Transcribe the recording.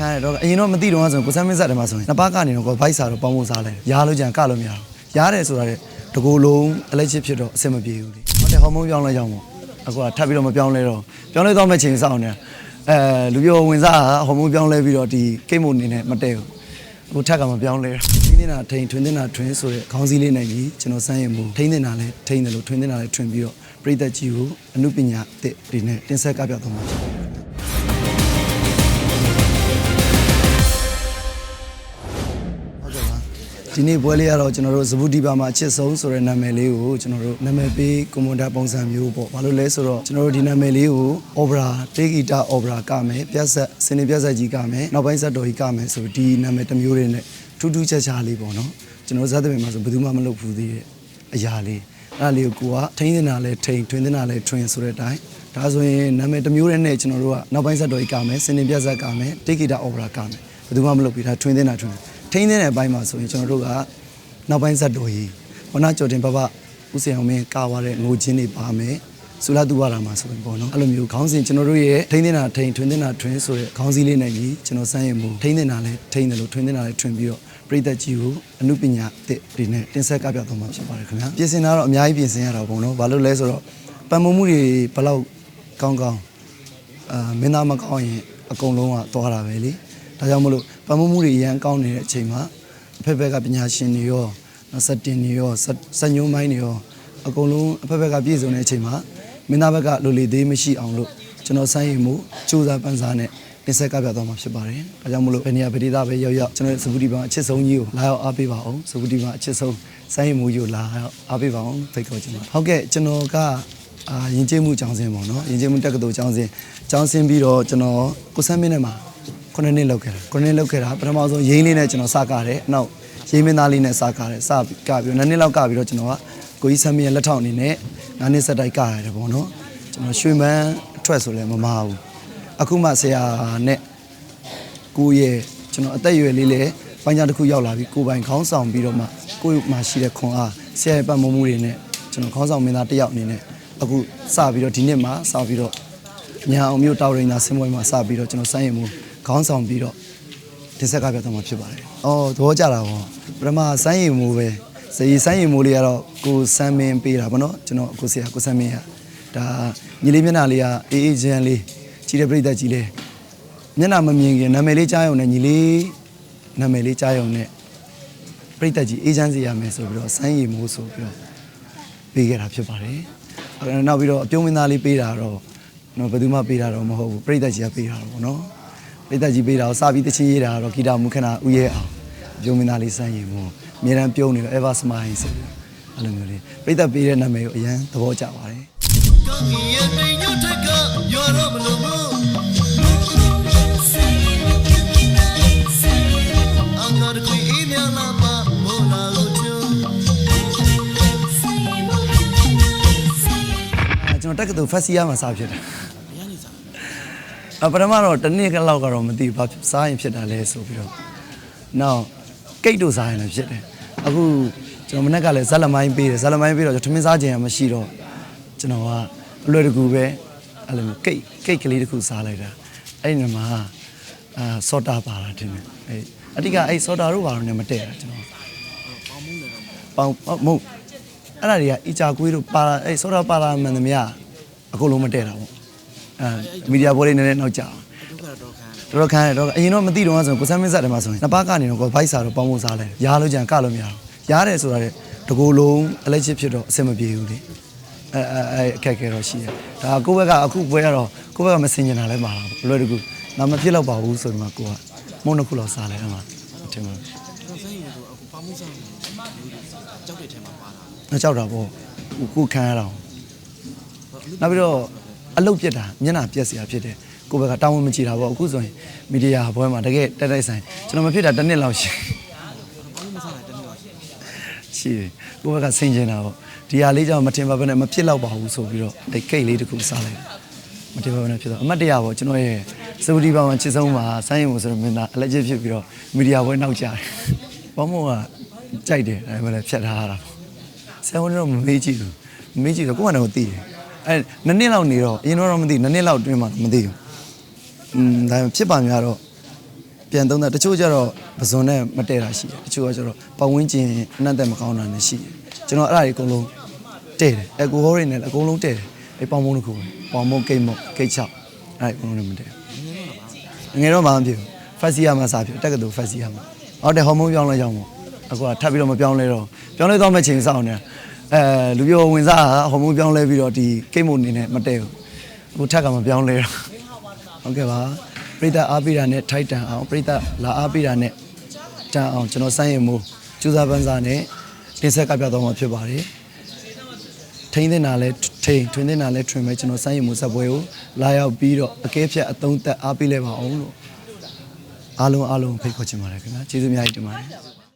ထားတယ်တော့အရင်တော့မသိတော့ဆိုကိုစမ်းမင်းဆက်တယ်မှာဆိုရင်နှစ်ပါးကနေတော့ကိုဘိုက်စာတော့ပေါင်းဖို့စားလိုက်ရားလို့ကြံကလို့မရဘူးရားတယ်ဆိုတာတဲ့တကူလုံးအလက်ချစ်ဖြစ်တော့အဆင်မပြေဘူးလေဟုတ်တယ်ဟော်မုန်းပြောင်းလဲကြောင်းပေါ့အခုကထပ်ပြီးတော့မပြောင်းလဲတော့ပြောင်းလဲတော့မဲ့ချိန်စောင့်နေအဲလူပြောဝင်စားဟော်မုန်းပြောင်းလဲပြီးတော့ဒီကိတ်မုန်နေနဲ့မတည့်ဘူးအခုထပ်ကမပြောင်းလဲတော့ ထိန်းနေတာထိန်းထွင်းနေတာထွင်းဆိုတဲ့ခေါင်းစည်းလေးနဲ့ကြီးကျွန်တော်စမ်းရင်မူထိန်းနေတာလဲထိန်းတယ်လို့ထွင်းနေတာလဲထွင်းပြီးတော့ပြိသက်ကြီးကိုအမှုပညာတစ်ဒီနဲ့တင်ဆက်ကပြတော့မှာဖြစ်တယ်ဟုတ်ကဲ့ပါဒီနေ့ပွဲလေးကတော့ကျွန်တော်တို့ဇဗုဒီပါမှာအချစ်ဆုံးဆိုတဲ့နာမည်လေးကိုကျွန်တော်တို့နာမည်ပေးကွန်မွန်တာပုံစံမျိုးပေါ့ဘာလို့လဲဆိုတော့ကျွန်တော်တို့ဒီနာမည်လေးကိုအော်ပရာတေဂီတာအော်ပရာကမယ်ပြက်ဆက်စင်နေပြက်ဆက်ကြီးကမယ်နောက်ပိုင်းဇက်တော်ကြီးကမယ်ဆိုဒီနာမည်တစ်မျိုးလေးနဲ့ ထူးထူးခြားခြားလေးပေါ့နော်ကျွန်တော်ဇက်တဲ့မှာဆိုဘယ်သူမှမလုပ်ဘူးသေးတဲ့အရာလေးအဲ့ဒါလေးကိုကိုကထိန်းနေတာလဲထိန်းထွင်းနေတာလဲထွင်းဆိုတဲ့အတိုင်းဒါဆိုရင်နာမည်တစ်မျိုးလေးနဲ့ကျွန်တော်တို့ကနောက်ပိုင်းဇက်တော်ကြီးကမယ်စင်နေပြက်ဆက်ကမယ်တေဂီတာအော်ပရာကမယ်ဘယ်သူမှမလုပ်ဘူးဒါထွင်းနေတာထွင်းထိန်းတဲ့အပိုင်းမှာဆိုရင်ကျွန်တော်တို့ကနောက်ပိုင်းဇက်တော်ကြီးဟောနာကျော်တင်ပပဦးစင်အောင်မင်းကာဝါတဲ့ငိုချင်းတွေပါမယ်ဆူလာတူဝါရာမှာဆိုရင်ပေါ့နော်အဲ့လိုမျိုးခေါင်းစဉ်ကျွန်တော်တို့ရဲ့ထိန်းတင်တာထိန်းထွင်းတင်တာထွင်းဆိုတဲ့ခေါင်းစည်းလေးနဲ့ကြီးကျွန်တော်စမ်းရမှုထိန်းတင်တာလည်းထိန်းတယ်လို့ထွင်းတင်တာလည်းထွင်းပြီးတော့ ပရိသတ်ကြီးကိုအမှုပညာတစ်ဒီနဲ့တင်ဆက်ကပြတော့မှာဖြစ်ပါတယ်ခင်ဗျာပြင်ဆင်တာတော့အများကြီးပြင်ဆင်ရတာပေါ့နော်ဘာလို့လဲဆိုတော့ပံမမှုတွေဘယ်လောက်ကောင်းကောင်းအာမင်းသားမကောင်းရင်အကုန်လုံးကသွားတာပဲလေဒါကြောင့်မလို့ပံမမှုတွေအရန်ကောင်းနေတဲ့အချိန်မှာအဖက်ဖက်ကပညာရှင်တွေရောနောက်စက်တင်တွေရောစက်စက်ညုံမိုင်းတွေရောအကုန်လုံးအဖက်ဖက်ကပြည့်စုံတဲ့အချိန်မှာမင်းသားဘက်ကလိုလေသေးမရှိအောင်လို့ကျွန်တော်စိုင်းရင်မှုစူးစမ်းပန်းစားနဲ့ တင်ဆက်ကပြသွားမှာဖြစ်ပါတယ်။ဒါကြောင့်မလို့ဘယ်နေရာဗတိသားပဲရောက်ရောက်ကျွန်တော်စပူတီပန်အချစ်ဆုံးကြီးကိုလာရောက်အားပေးပါအောင်စပူတီပန်အချစ်ဆုံးစိုင်းရင်မှုကြီးကိုလာရောက်အားပေးပါအောင်ဖိတ်ခေါ်ချင်ပါတယ်။ဟုတ်ကဲ့ကျွန်တော်ကအာယဉ်ကျေးမှုကျောင်းစင်ပေါ့နော်ယဉ်ကျေးမှုတက္ကသိုလ်ကျောင်းစင်ကျောင်းစင်ပြီးတော့ကျွန်တော်ကိုစမ်းမင်းနဲ့မှာခုနှစ်နှစ်လောက်ခဲ့တာခုနှစ်နှစ်လောက်ခဲ့တာပထမဆုံးရင်းလေးနဲ့ကျွန်တော်စကားတယ်နောက်ရင်းမင်းသားလေးနဲ့စကားတယ်စကပြီးတော့နှစ်နှစ်လောက်ကပြီးတော့ကျွန်တော်ကကိုကြီးဆမ်းမရဲ့လက်ထောက်အနေနဲ့ငါးနှစ်ဆက်တိုက်ကရတယ်ပေါ့နော်ကျွန်တော်ရွှေမန်းအထွက်ဆိုလဲမမဘူး အခုမှဆရာနဲ့ကိုရဲ့ကျွန်တော်အသက်အရွယ်လေးလဲပိုင်းခြားတစ်ခုရောက်လာပြီကိုပိုင်ခေါင်းဆောင်ပြီးတော့မှကိုမှရှိတဲ့ခွန်အားဆရာရဲ့ပတ်မမှုတွေနဲ့ကျွန်တော်ခေါင်းဆောင်မင်းသားတစ်ယောက်အနေနဲ့အခုစပြီးတော့ဒီနှစ်မှာစပြီးတော့ညာအောင်မျိုးတောက်ရင်သာဆင်းပွဲမှာစပြီးတော့ကျွန်တော်စိုင်းရင်မှုခေါင်းဆောင်ပြီးတော့တင်ဆက်ကပြတ်သွားမှာဖြစ်ပါတယ်။အော်သဘောကျတာပေါ့။ပထမစိုင်းရင်မှုပဲ။စည်စိုင်းရင်မှုလေးကတော့ကိုစမ်းမင်းပေးတာပေါ့နော်။ကျွန်တော်ကိုဆရာကိုစမ်းမင်းကဒါညီလေးမျက်နှာလေးကအေးအေးချမ်းလေး ကြီးတဲ့ပြိတ္တကြီးလေးမျက်နှာမမြင်ခင်နာမည်လေးကြားရုံနဲ့ညီလေးနာမည်လေးကြားရုံနဲ့ပြိတ္တကြီးအေးချမ်းစေရမယ်ဆိုပြီးတော့စိုင်းရင်မှုဆိုပြီးတော့ပေးခဲ့တာဖြစ်ပါတယ်။အဲနောက်ပြီးတော့အပြုံးမင်းသားလေးပေးတာတော့နော်ဘယ်သူမှပေးတာတော့မဟုတ်ဘူးပြိတ္တကြီးကပေးတာတော့ဗောနော်။ပြိတ္တကြီးပေးတာကိုစာပြီးတချင်းရေးတာကတော့ဂီတာမူခဏဥရဲ့အောင်အပြုံးမင်းသားလေးစမ်းရင်မို့အမြဲတမ်းပြုံးနေတော့ ever smile ဆိုပြီးအဲ့လိုမျိုးလေးပြိတ္တပေးတဲ့နာမည်ကိုအရန်သဘောကျပါတယ် ကျွန်တော်တက္ကသိုလ် first year မှာစဖြစ်တာ။အပထမတော့တစ်နှစ်လောက်ကတော့မသိဘူးဘာဖြစ်စားရင်ဖြစ်တာလဲဆိုပြီးတော့နောက်ကိတ်တို့စားရင်လည်းဖြစ်တယ်။အခုကျွန်တော်မနေ့ကလည်းဇက်လမိုင်းပေးတယ်ဇက်လမိုင်းပေးတော့ကျွန်တော်ထမင်းစားခြင်းကမရှိတော့ကျွန်တော်က အလွယ်တကူပဲအဲ့လိုမျိုးကိတ်ကိတ်ကလေးတစ်ခုစားလိုက်တာ။အဲ့ဒီမှာအာဆော့တာပါတာတင်တယ်။အဲ့အတိကအဲ့ဆော့တာတို့ဘာလို့လဲမတည့်တာကျွန်တော်ပေါင်ပေါင်မဟုတ်အဲ့ဒါတွေကအီချာကွေးတို့ပါအဲ့ဆော့တာပါလာမှန်သမျှအကုန်လုံးမတည့်တာပေါ့။အဲမီဒီယာဘောလေးနည်းနည်းနောက်ကြအောင်တော်တော်ခံရတယ်တော့အရင်တော့မသိတော့ဆိုရင်ကိုစမ်းမင်းဆက်တယ်မှာဆိုရင်နှစ်ပါးကနေတော့ကိုဗိုက်စာတော့ပေါင်းဖို့စားလိုက်ရားလို့ကြံကလို့မရဘူးရားတယ်ဆိုတာလေတကူလုံးအလက်ချစ်ဖြစ်တော့အဆင်မပြေဘူးလေ အဲအဲအခက်အခဲတော့ရှိတယ်ဒါကိုယ့်ဘက်ကအခုပွဲရတော့ကိုယ့်ဘက်ကမစင်ကျင်တာလည်းပါတာလွယ်တကူငါမဖြစ်တော့ပါဘူးဆိုတော့မှကိုကမုန်းတစ်ခုလောက်စားလိုက်အမှအထင်မှာကျွန်တော်စိတ်ရတော့အခုပါမှုစားကြောက်တဲ့ထဲမှာပါတာကြောက်တာပေါ့ကိုခံရတာနောက်ပြီးတော့အလုတ်ပြက်တာမျက်နှာပြက်စရာဖြစ်တယ်ကိုဘက်ကတောင်းဝန်မကြည့်တာပေါ့အခုဆိုရင်မီဒီယာဘွဲမှာတကယ်တက်တိုက်ဆိုင်ကျွန်တော်မဖြစ်တာတစ်နှစ်လောက်ရှိရှိကိုဘက်ကဆင်ကျင်တာပေါ့ ဒီဟာလေးကြောင့်မထင်ပါဘဲနဲ့မဖြစ်တော့ပါဘူးဆိုပြီးတော့အဲကိတ်လေးတစ်ခုစားလိုက်မထင်ပါဘဲနဲ့ဖြစ်တော့အမတ်တရပေါ့ကျွန်တော်ရဲ့စူဒီပါမှာချစ်ဆုံးမှာဆိုင်းရင်မို့ဆိုတော့မင်းသားအလက်ချစ်ဖြစ်ပြီးတော့မီဒီယာဘွဲနောက်ကျတယ်ဘောမောကကြိုက်တယ်ဒါပေမဲ့လည်းဖြတ်ထားရတာပေါ့ဆယ်ဝန်တော့မမေးကြည့်ဘူးမေးကြည့်တော့ကိုယ့်ဘာနဲ့ကိုသိတယ်အဲနှစ်နှစ်လောက်နေတော့အရင်တော့မသိဘူးနှစ်နှစ်လောက်အတွင်းမှာမသိဘူးอืมဒါပေမဲ့ဖြစ်ပါများတော့ပြန်သုံးတာတချို့ကျတော့ပဇွန်နဲ့မတည့်တာရှိတယ်တချို့ကကျတော့ပတ်ဝန်းကျင်အနှံ့သက်မကောင်းတာလည်းရှိတယ် ကျွန်တော်အဲ့ဒါတွေအကုန်လုံးတည့်တယ်အကူဟောတွေနဲ့လည်းအကုန်လုံးတည့်တယ်အဲ့ပေါင်မုံတစ်ခုပဲပေါင်မုံကိတ်မုံကိတ်ချောက်အဲ့ဒါအကုန်လုံးလည်းမတည့်ဘူးငယ်တော့မှမဖြစ်ဘူးဖက်စီယာမှာစားဖြစ်တက်ကတူဖက်စီယာမှာဟုတ်တယ်ဟော်မုန်းပြောင်းလဲကြောင်းပေါ့အခုကထပ်ပြီးတော့မပြောင်းလဲတော့ပြောင်းလဲတော့မဲ့ချိန်စောင့်နေတာအဲလူပြောဝင်စားဟော်မုန်းပြောင်းလဲပြီးတော့ဒီကိတ်မုံနေနဲ့မတည့်ဘူးအခုထက်ကမပြောင်းလဲတော့ဟုတ်ကဲ့ပါပရိသတ်အားပေးတာနဲ့ထိုက်တန်အောင်ပရိသတ်လာအားပေးတာနဲ့တန်အောင်ကျွန်တော်စိုင်းရင်မိုးကျူစာပန်းစားနဲ့ တင်ဆက်ကပြတော့မှာဖြစ်ပါတယ်ထိန်းတင်တာလဲထိန်းထွင်းတင်တာလဲထွင်မဲ့ကျွန်တော်စိုင်းရင်မိုးဆက်ပွဲကိုလာရောက်ပြီးတော့အကဲဖြတ်အသုံးသက်အားပေးလဲပါအောင်လို့အားလုံးအားလုံးဖိတ်ခေါ်ချင်ပါတယ်ခင်ဗျာကျေးဇူးအများကြီးတင်ပါတယ်